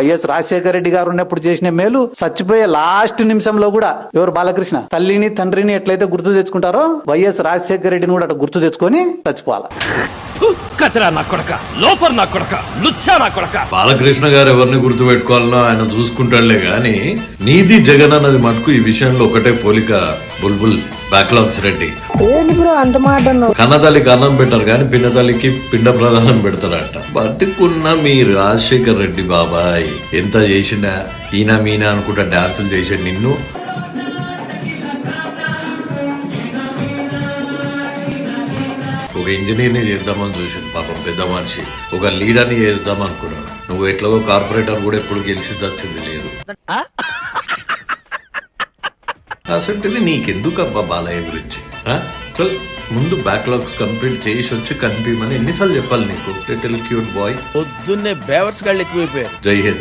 YS Rajasekhara Reddy గారు ఉన్నప్పుడు చేసిన మేలు చచ్చిపోయే లాస్ట్ నిమిషంలో కూడా ఎవరు బాలకృష్ణ తల్లిని తండ్రిని ఎట్లయితే గుర్తు తెచ్చుకుంటారో వైఎస్ రాజశేఖర రెడ్డిని కూడా అటు గుర్తు తెచ్చుకొని చచ్చిపోవాలి? కచరా నా కొడక లోఫర్ నా కొడక లుచ్చా నా కొడక. బాలకృష్ణ గారు ఎవరిని గుర్తు పెట్టుకోవాలనో ఆయన చూసుకుంటాడులే గాని నీది జగన్ అన్నది మటుకు ఈ విషయంలో ఒకటే పోలిక బుల్బుల్ బ్యాక్లాగ్స్ రెడ్డి. అంత మాట కన్నతల్లికి అన్నం పెట్టారు కానీ పిన్నతల్లికి పిండ ప్రదానం పెడతారట. బతుకున్న మీ రాజశేఖర్ రెడ్డి బాబాయ్ ఎంత చేసినా ఈయన మీనా అనుకుంటా డాన్సులు చేసాడు నిన్ను. ఒక ఇంజనీర్ని చేద్దామని చూసింది పాపం పెద్ద మనిషి. ఒక లీడర్ని చేద్దాం అనుకున్నాడు నువ్వు ఎట్లాగో కార్పొరేటర్ కూడా ఎప్పుడు గెలిచి వచ్చింది లేదు. అసంటిది నీకెందుకు అబ్బా బాలయ్య గురించి? ఆ? చల్ ముందు బ్యాక్లాగ్స్ కంప్లీట్ చేసి వచ్చి కనిపించమని ఎన్నిసార్లు చెప్పాలి నీకు? లిటిల్ క్యూట్ బాయ్ పొద్దున్నే బేవర్స్ గాళ్ళు ఎక్కువైపోయారు. జై హింద్.